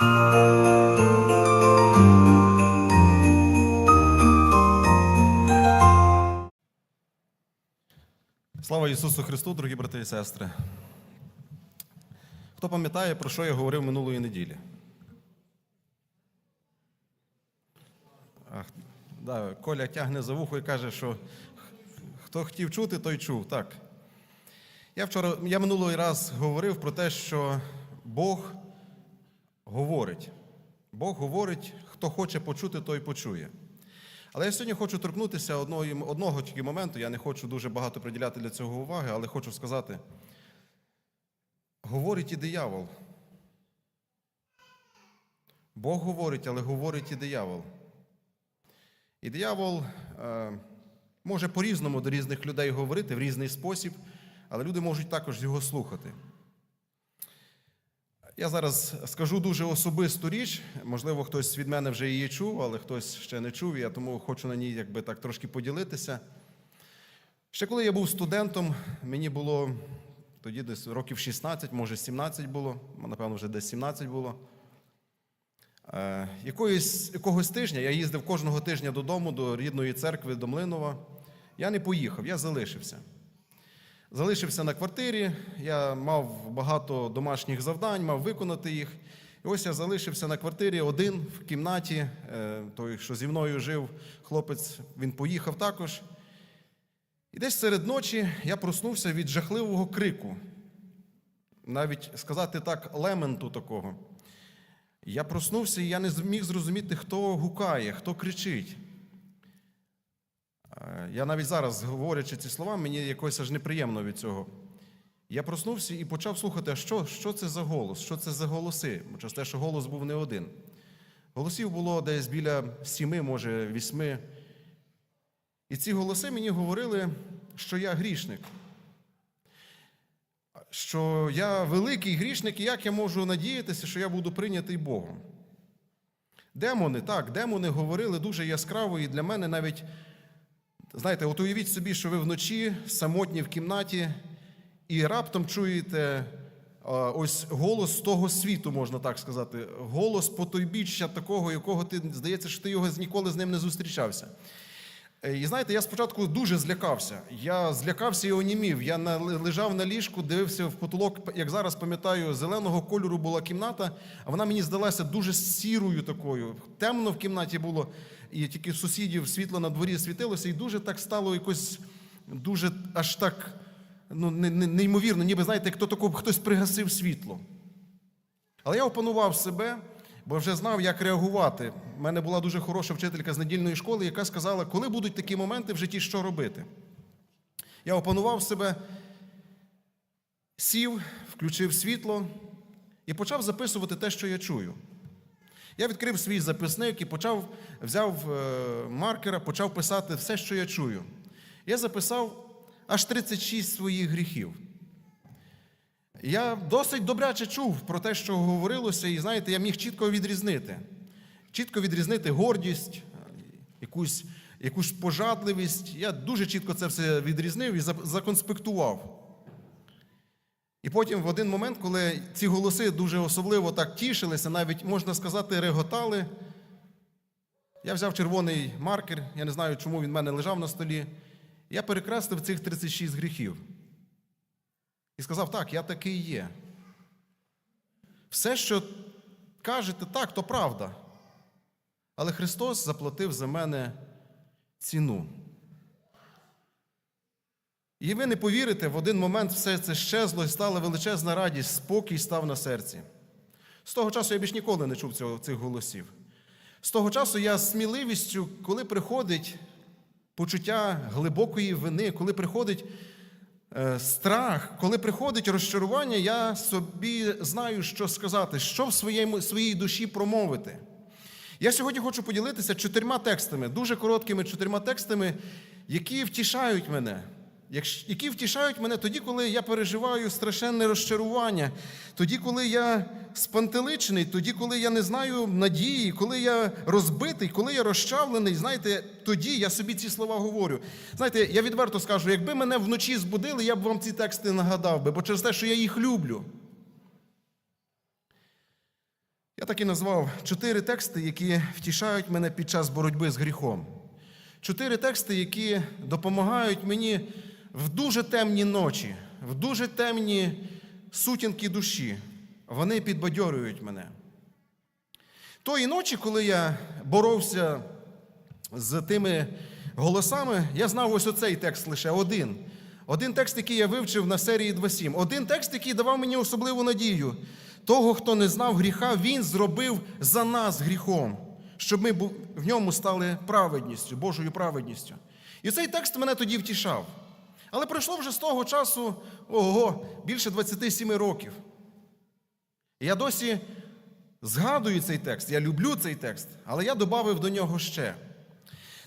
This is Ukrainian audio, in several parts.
Слава Ісусу Христу, дорогі брати і сестри. Хто пам'ятає, про що я говорив минулої неділі? Ах, да, Коля тягне за вухо і каже, що хто хотів чути, той чув. Так. Я вчора, я минулий раз говорив про те, що Бог говорить. Бог говорить, хто хоче почути, той почує. Але я сьогодні хочу торкнутися одного, одного тільки моменту. Я не хочу дуже багато приділяти для цього уваги, але хочу сказати: говорить і диявол. Бог говорить, але говорить і диявол. І диявол е, може по-різному до різних людей говорити в різний спосіб, але люди можуть також його слухати. Я зараз скажу дуже особисту річ. Можливо, хтось від мене вже її чув, але хтось ще не чув. Я тому хочу на ній якби так трошки поділитися. Ще коли я був студентом, мені було тоді десь років 16, може 17 було, напевно, вже десь 17 було. Е, Якоїсь, якогось тижня я їздив кожного тижня додому, до рідної церкви, до Млинова. Я не поїхав, я залишився. Залишився на квартирі, я мав багато домашніх завдань, мав виконати їх. І ось я залишився на квартирі один в кімнаті. Е, Той, що зі мною жив, хлопець, він поїхав також. І десь серед ночі я проснувся від жахливого крику. Навіть сказати так, лементу такого. Я проснувся і я не зміг зрозуміти, хто гукає, хто кричить. Е, Я навіть зараз, говорячи ці слова, мені якось аж неприємно від цього. Я проснувся і почав слухати, а що, що це за голос, що це за голоси. Бо через те, що голос був не один. Голосів було десь біля сіми, може, вісьми. І ці голоси мені говорили, що я грішник. Що я великий грішник, і як я можу надіятися, що я буду прийнятий Богом. Демони, так, демони говорили дуже яскраво, і для мене навіть Знаєте, от уявіть собі, що ви вночі самотні в кімнаті і раптом чуєте ось голос того світу, можна так сказати, голос потойбіччя такого, якого ти здається, що ти його ніколи з ним не зустрічався. Е, І знаєте, я спочатку дуже злякався. Я злякався і онімів. Я лежав на ліжку, дивився в потолок, як зараз пам'ятаю, зеленого кольору була кімната, а вона мені здалася дуже сірою такою. Темно в кімнаті було, і тільки сусідів світло на дворі світилося, і дуже так стало якось дуже аж так ну, не- не- неймовірно, ніби знаєте, хто тако, хтось пригасив світло. Але я опанував себе, бо вже знав, як реагувати. У мене була дуже хороша вчителька з недільної школи, яка сказала, коли будуть такі моменти в житті, що робити. Я опанував себе, сів, включив світло і почав записувати те, що я чую. Я відкрив свій записник і почав, взяв е, маркера, почав писати все, що я чую. Я записав аж 36 своїх гріхів. Я досить добряче чув про те, що говорилося, і знаєте, я міг чітко відрізнити. Чітко відрізнити гордість, якусь, якусь пожадливість. Я дуже чітко це все відрізнив і законспектував. І потім в один момент, коли ці голоси дуже особливо так тішилися, навіть можна сказати, реготали, я взяв червоний маркер, я не знаю, чому він в мене лежав на столі. Я перекреслив цих 36 гріхів. І сказав, так, я такий є. Все, що кажете, так, то правда. Але Христос заплатив за мене ціну. І ви не повірите, в один момент все це щезло і стала величезна радість, спокій став на серці. З того часу я більш ніколи не чув цього, цих голосів. З того часу я сміливістю, коли приходить почуття глибокої вини, коли приходить е, страх, коли приходить розчарування, я собі знаю, що сказати, що в своєму, своїй душі промовити. Я сьогодні хочу поділитися чотирма текстами, дуже короткими чотирма текстами, які втішають мене. Які втішають мене тоді, коли я переживаю страшенне розчарування, тоді, коли я спантеличений, тоді, коли я не знаю надії, коли я розбитий, коли я розчавлений, знаєте, тоді я собі ці слова говорю. Знаєте, я відверто скажу, якби мене вночі збудили, я б вам ці тексти нагадав би, бо через те, що я їх люблю. Я так і назвав чотири тексти, які втішають мене під час боротьби з гріхом. Чотири тексти, які допомагають мені в дуже темні ночі, в дуже темні сутінки душі. Вони підбадьорюють мене. Тої ночі, коли я боровся з тими голосами, я знав ось оцей текст лише один. Один текст, який я вивчив на серії 2.7. Один текст, який давав мені особливу надію. Того, хто не знав гріха, він зробив за нас гріхом, щоб ми в ньому стали праведністю, Божою праведністю. І цей текст мене тоді втішав. Але пройшло вже з того часу ого, більше 27 років. Я досі згадую цей текст, я люблю цей текст, але я додав до нього ще.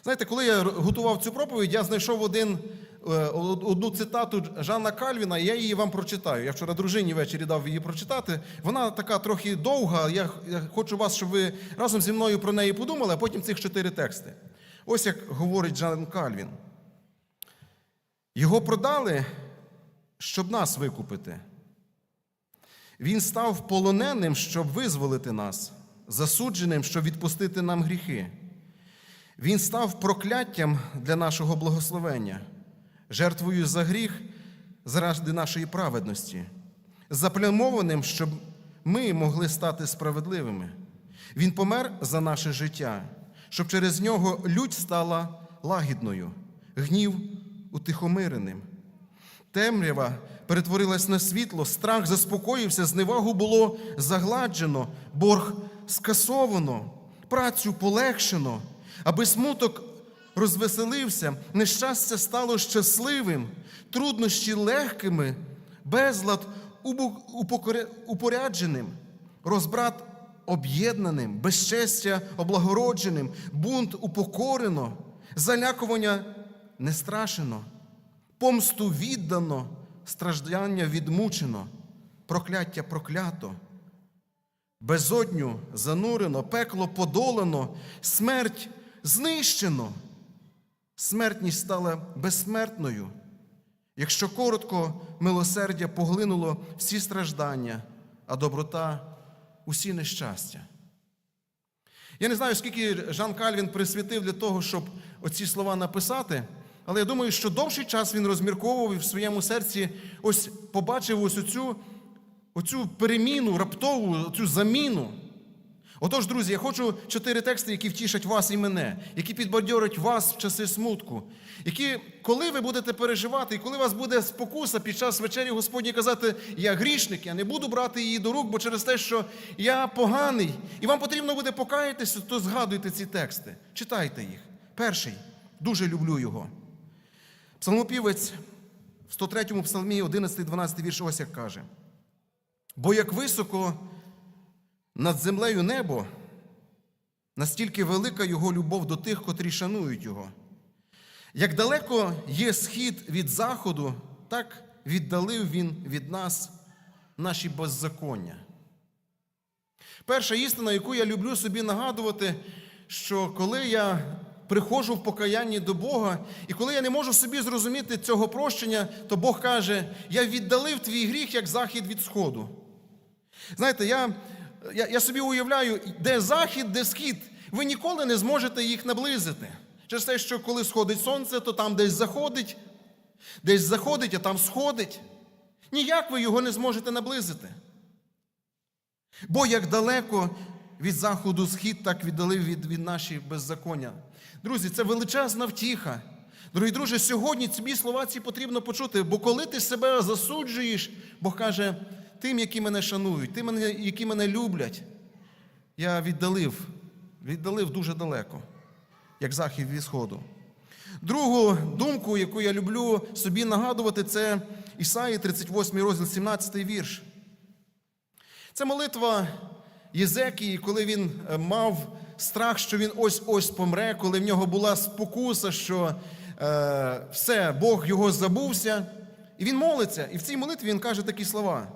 Знаєте, коли я готував цю проповідь, я знайшов один, е, одну цитату Жанна Кальвіна, і я її вам прочитаю. Я вчора дружині ввечері дав її прочитати. Вона така трохи довга. Я, я хочу вас, щоб ви разом зі мною про неї подумали, а потім цих чотири тексти. Ось як говорить Жан Кальвін. Його продали, щоб нас викупити. Він став полоненим, щоб визволити нас, засудженим, щоб відпустити нам гріхи. Він став прокляттям для нашого благословення, жертвою за гріх заради нашої праведності, заплямованим, щоб ми могли стати справедливими. Він помер за наше життя, щоб через нього лють стала лагідною, гнів утихомиреним. Темрява перетворилась на світло, страх заспокоївся, зневагу було загладжено, борг скасовано, працю полегшено, аби смуток розвеселився, нещастя стало щасливим, труднощі легкими, безлад упорядженим, розбрат об'єднаним, безчестя облагородженим, бунт упокорено, залякування не страшено помсту віддано, страждання відмучено, прокляття проклято, безодню занурено, пекло подолано, смерть знищено. Смертність стала безсмертною. Якщо коротко, милосердя поглинуло всі страждання, а доброта усі нещастя. Я не знаю, скільки Жан Кальвін присвятив для того, щоб оці слова написати, але я думаю, що довший час він розмірковував і в своєму серці ось побачив ось оцю, оцю переміну, раптову, цю заміну. Отож, друзі, я хочу чотири тексти, які втішать вас і мене, які підбадьорять вас в часи смутку, які, коли ви будете переживати, і коли вас буде спокуса під час вечері Господні казати, я грішник, я не буду брати її до рук, бо через те, що я поганий, і вам потрібно буде покаятися, то згадуйте ці тексти, читайте їх. Перший, дуже люблю його. Псалмопівець в 103-му псалмі, 11-12 вірш ось як каже: Бо як високо над землею небо, настільки велика його любов до тих, котрі шанують його. Як далеко є схід від заходу, так віддалив він від нас наші беззаконня. Перша істина, яку я люблю собі нагадувати, що коли я приходжу в покаянні до Бога, і коли я не можу собі зрозуміти цього прощення, то Бог каже: Я віддалив твій гріх як захід від сходу. Знаєте, я, я, я собі уявляю, де захід, де схід, ви ніколи не зможете їх наблизити. Через те, що коли сходить сонце, то там десь заходить, десь заходить, а там сходить. Ніяк ви його не зможете наблизити. Бо як далеко від заходу схід, так віддалив від, від наші беззаконня. Друзі, це величезна втіха. Дорогі друже, сьогодні ці слова ці потрібно почути, бо коли ти себе засуджуєш, Бог каже, тим, які мене шанують, тим, які мене люблять, я віддалив, віддалив дуже далеко, як захід від сходу. Другу думку, яку я люблю собі нагадувати, це Ісаї, 38 розділ, 17 вірш. Це молитва Єзекії, коли він е, мав страх, що він ось-ось помре, коли в нього була спокуса, що е, все, Бог його забувся. І він молиться. І в цій молитві він каже такі слова: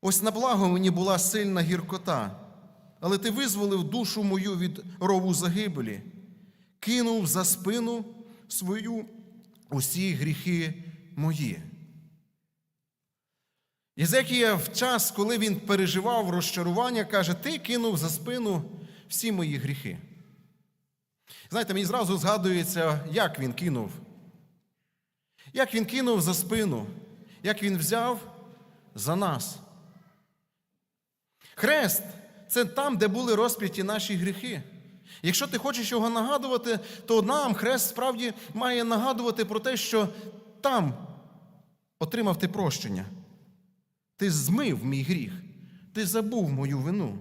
ось на благо мені була сильна гіркота, але ти визволив душу мою від рову загибелі, кинув за спину свою усі гріхи мої. Єзекія в час, коли він переживав розчарування, каже: Ти кинув за спину всі мої гріхи. Знаєте, мені зразу згадується, як він кинув. Як він кинув за спину, як він взяв за нас. Хрест це там, де були розп'яті наші гріхи. Якщо ти хочеш його нагадувати, то нам хрест справді має нагадувати про те, що там отримав ти прощення. Ти змив мій гріх, ти забув мою вину.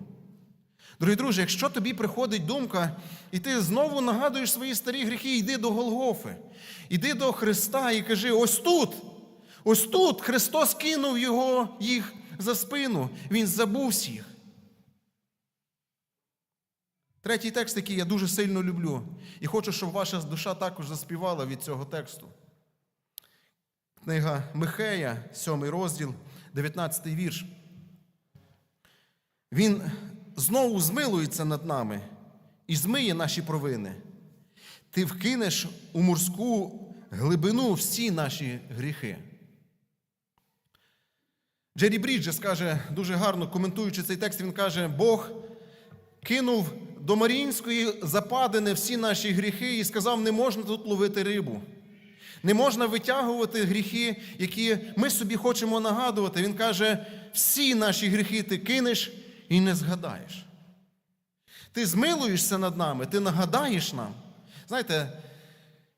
Дорогі друзі, якщо тобі приходить думка, і ти знову нагадуєш свої старі гріхи, йди до Голгофи, йди до Христа і кажи: ось тут, ось тут Христос кинув його, їх за спину, Він забув всіх. Третій текст, який я дуже сильно люблю, і хочу, щоб ваша душа також заспівала від цього тексту. Книга Михея, 7 розділ, 19 вірш. Він знову змилується над нами і змиє наші провини. Ти вкинеш у морську глибину всі наші гріхи. Джері Бріджес каже дуже гарно, коментуючи цей текст, він каже: Бог кинув до Маріїнської западини всі наші гріхи і сказав, не можна тут ловити рибу. Не можна витягувати гріхи, які ми собі хочемо нагадувати. Він каже: всі наші гріхи ти кинеш і не згадаєш. Ти змилуєшся над нами, ти нагадаєш нам. Знаєте,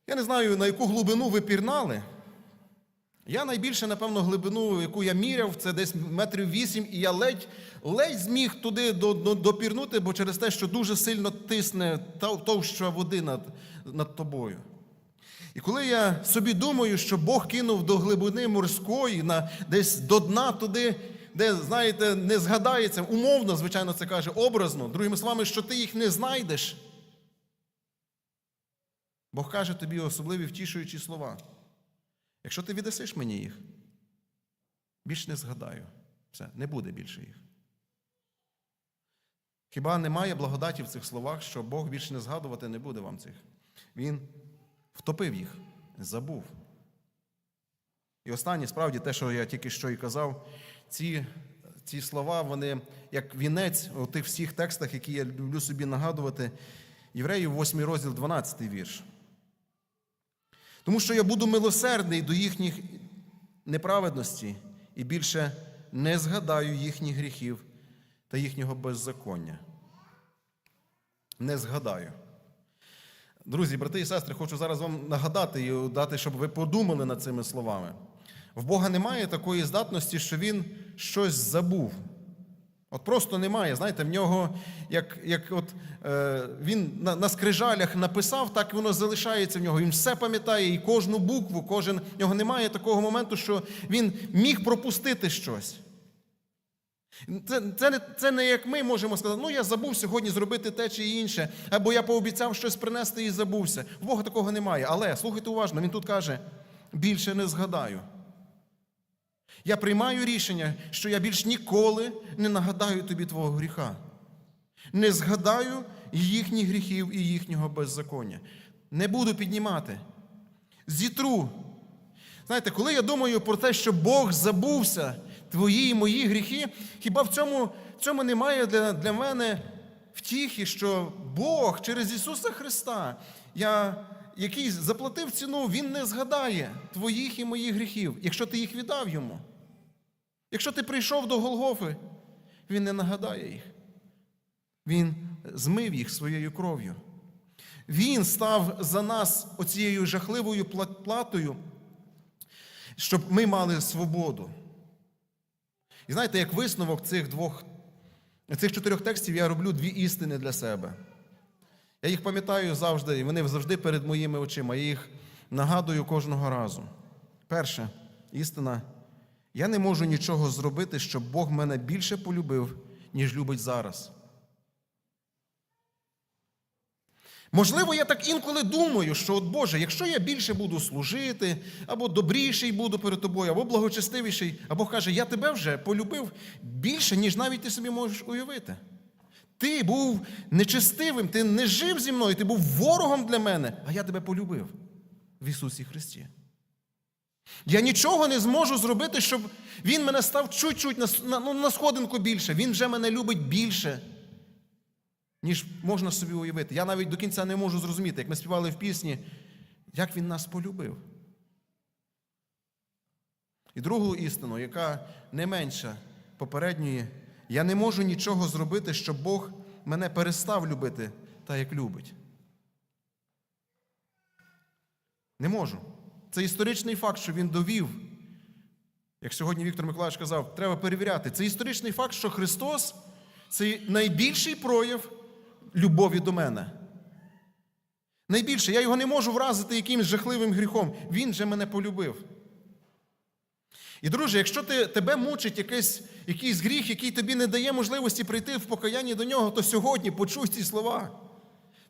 я не знаю, на яку глибину ви пірнали. Я найбільше, напевно, глибину, яку я міряв, це десь метрів вісім, і я ледь ледь зміг туди до- до- допірнути, бо через те, що дуже сильно тисне товща води над, над тобою. І коли я собі думаю, що Бог кинув до глибини морської, на, десь до дна туди, де, знаєте, не згадається, умовно, звичайно, це каже, образно, другими словами, що ти їх не знайдеш. Бог каже тобі особливі втішуючі слова. Якщо ти віддасиш мені їх, більш не згадаю. Все, не буде більше їх. Хіба немає благодаті в цих словах, що Бог більше не згадувати не буде вам цих? Він втопив їх, забув. І останнє, справді, те, що я тільки що і казав, ці, ці слова, вони як вінець у тих всіх текстах, які я люблю собі нагадувати, Євреїв 8 розділ, 12 вірш. Тому що я буду милосердний до їхніх неправедності і більше не згадаю їхніх гріхів та їхнього беззаконня. Не згадаю. Друзі, брати і сестри, хочу зараз вам нагадати і дати, щоб ви подумали над цими словами. В Бога немає такої здатності, що Він щось забув. От просто немає. Знаєте, в нього, як як от е, він на, на скрижалях написав, так воно залишається в нього. Він все пам'ятає, і кожну букву, кожен в нього немає такого моменту, що він міг пропустити щось. Це, це, не, це не як ми можемо сказати, ну я забув сьогодні зробити те чи інше, або я пообіцяв щось принести і забувся. В Бога такого немає. Але слухайте уважно, він тут каже: більше не згадаю. Я приймаю рішення, що я більш ніколи не нагадаю тобі твого гріха. Не згадаю їхніх гріхів і їхнього беззаконня. Не буду піднімати. Зітру. Знаєте, коли я думаю про те, що Бог забувся твої і мої гріхи, хіба в цьому, цьому немає для, для мене втіхи, що Бог через Ісуса Христа, я, який заплатив ціну, Він не згадає твоїх і моїх гріхів, якщо ти їх віддав йому. Якщо ти прийшов до Голгофи, Він не нагадає їх. Він змив їх своєю кров'ю. Він став за нас оцією жахливою платою, щоб ми мали свободу. І знаєте, як висновок цих двох, цих чотирьох текстів я роблю дві істини для себе. Я їх пам'ятаю завжди, і вони завжди перед моїми очима. Я їх нагадую кожного разу. Перше, істина. Я не можу нічого зробити, щоб Бог мене більше полюбив, ніж любить зараз. Можливо, я так інколи думаю, що, от Боже, якщо я більше буду служити, або добріший буду перед тобою, або благочестивіший, а Бог каже, я тебе вже полюбив більше, ніж навіть ти собі можеш уявити. Ти був нечестивим, ти не жив зі мною, ти був ворогом для мене, а я тебе полюбив в Ісусі Христі. Я нічого не зможу зробити, щоб він мене став чуть-чуть на, ну, на сходинку більше. Він вже мене любить більше, ніж можна собі уявити. Я навіть до кінця не можу зрозуміти, як ми співали в пісні, як він нас полюбив. І другу істину, яка не менша попередньої, я не можу нічого зробити, щоб Бог мене перестав любити так, як любить. Не можу. Це історичний факт, що він довів. Як сьогодні Віктор Миколаївич казав, треба перевіряти. Це історичний факт, що Христос це найбільший прояв любові до мене. Найбільше, я його не можу вразити якимось жахливим гріхом. Він же мене полюбив. І, друже, якщо ти, тебе мучить якийсь, якийсь гріх, який тобі не дає можливості прийти в покаянні до нього, то сьогодні почуй ці слова.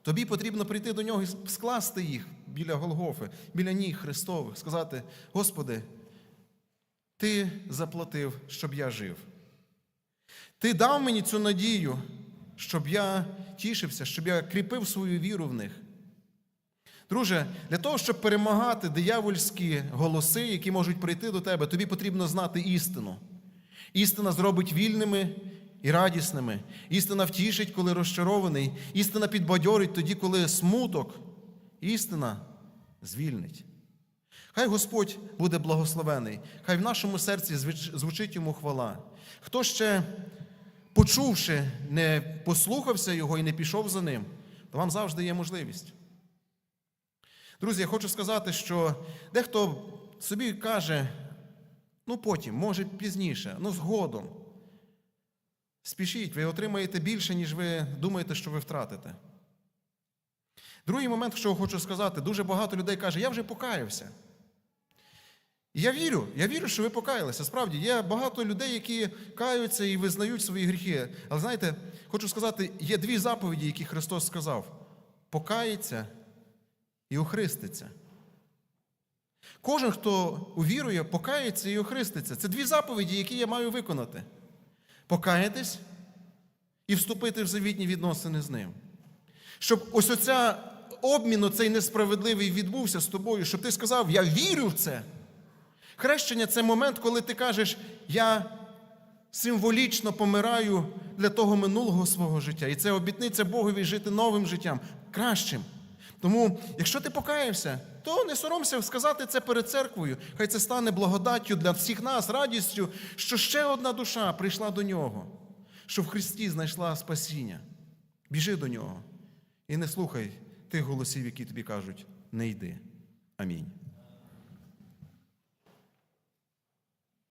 Тобі потрібно прийти до нього і скласти їх біля Голгофи, біля ніг Христових, сказати: Господи, Ти заплатив, щоб я жив. Ти дав мені цю надію, щоб я тішився, щоб я кріпив свою віру в них. Друже, для того, щоб перемагати диявольські голоси, які можуть прийти до тебе, тобі потрібно знати істину. Істина зробить вільними і радісними. Істина втішить, коли розчарований. Істина підбадьорить тоді, коли смуток. Істина звільнить. Хай Господь буде благословений, хай в нашому серці звучить йому хвала. Хто ще, почувши, не послухався його і не пішов за ним, то вам завжди є можливість. Друзі, я хочу сказати, що дехто собі каже, ну потім, може пізніше, ну згодом. Спішіть, ви отримаєте більше, ніж ви думаєте, що ви втратите. Другий момент, що хочу сказати, дуже багато людей каже, я вже покаявся. Я вірю, я вірю, що ви покаялися. Справді, є багато людей, які каються і визнають свої гріхи. Але знаєте, хочу сказати, є дві заповіді, які Христос сказав: покається і охриститься. Кожен, хто увірує, покається і охриститься. Це дві заповіді, які я маю виконати. Покаятись і вступити в завітні відносини з ним. Щоб ось оця обмін, оцей несправедливий відбувся з тобою, щоб ти сказав, я вірю в це. Хрещення це момент, коли ти кажеш, я символічно помираю для того минулого свого життя. І це обітниця Богові жити новим життям, кращим. Тому, якщо ти покаявся, то не соромся сказати це перед церквою. Хай це стане благодаттю для всіх нас, радістю, що ще одна душа прийшла до нього, що в Христі знайшла спасіння. Біжи до нього і не слухай тих голосів, які тобі кажуть, не йди. Амінь.